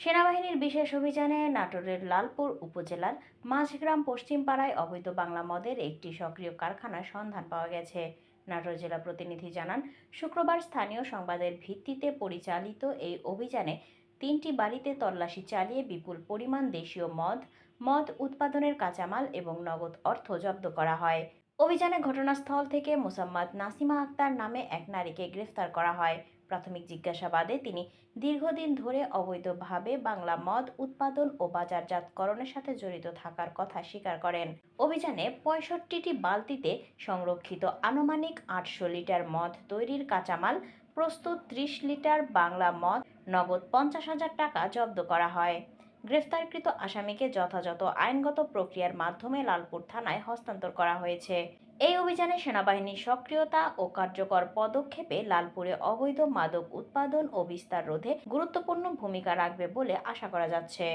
সেনাবাহিনীর বিশেষ অভিযানে নাটোরের লালপুর উপজেলার মাঝগ্রাম পশ্চিমপাড়ায় অবৈধ বাংলা মদের একটি সক্রিয় কারখানার সন্ধান পাওয়া গেছে। নাটোর জেলা প্রতিনিধি জানান, শুক্রবার স্থানীয় সংবাদের ভিত্তিতে পরিচালিত এই অভিযানে তিনটি বাড়িতে তল্লাশি চালিয়ে বিপুল পরিমাণ দেশীয় মদ মদ উৎপাদনের কাঁচামাল এবং নগদ অর্থ জব্দ করা হয়। অভিযানে ঘটনাস্থল থেকে মোসাম্মদ নাসিমা আক্তার নামে এক নারীকে গ্রেফতার করা হয়। প্রাথমিক জিজ্ঞাসাবাদে তিনি দীর্ঘদিন ধরে অবৈধভাবে বাংলা মদ উৎপাদন ও বাজারজাতকরণের সাথে জড়িত থাকার কথা স্বীকার করেন। অভিযানে পঁয়ষট্টিটি বালতিতে সংরক্ষিত আনুমানিক আটশো লিটার মদ তৈরির কাঁচামাল, প্রস্তুত ত্রিশ লিটার বাংলা মদ, নগদ পঞ্চাশ হাজার টাকা জব্দ করা হয়। গ্রেফতারকৃত আসামিকে যথাযথ আইনগত প্রক্রিয়ার মাধ্যমে লালপুর থানায় হস্তান্তর করা হয়েছে। এই অভিযানে সেনাবাহিনীর সক্রিয়তা ও কার্যকর পদক্ষেপে লালপুরে অবৈধ মাদক উৎপাদন ও বিস্তার রোধে গুরুত্বপূর্ণ ভূমিকা রাখবে বলে আশা করা যাচ্ছে।